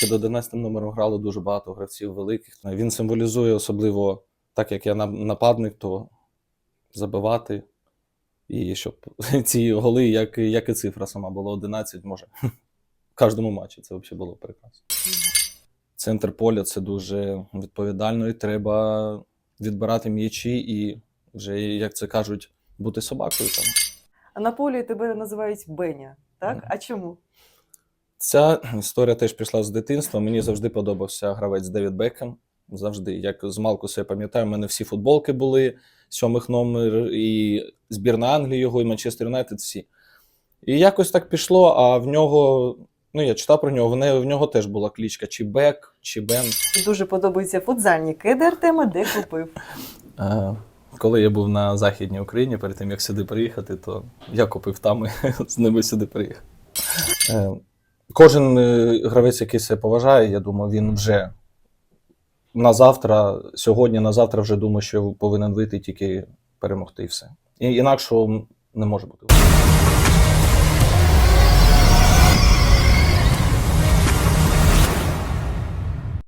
Під 11 номером грали дуже багато гравців великих. Він символізує особливо, так як я нападник, то забивати. І щоб ці голи, як, як і цифра сама була 11, може. В кожному матчі це взагалі було прекрасно. Центр поля це дуже відповідально, і треба відбирати м'ячі і вже, як це кажуть, бути собакою там. А на полі тебе називають Беня, так? Мгм. А чому? Ця історія теж пішла з дитинства. Мені завжди подобався гравець Девід Бекхем. Завжди, як з Малкуса я пам'ятаю, у мене всі футболки були сьомих номер, і збірна Англії його, і Манчестер Юнайтед всі. І якось так пішло, а в нього, ну я читав про нього, в, не, в нього теж була клічка чи Бек, чи Бен. Дуже подобаються футзальні кеди Артема, де купив. Е, Коли я був на Західній Україні, перед тим як сюди приїхати, то я купив там і з ними сюди приїхав. Кожен е, гравець, який себе поважає, я думаю, він вже на завтра, сьогодні, на завтра вже думаю, що повинен вийти тільки перемогти і все. І інакшого не може бути.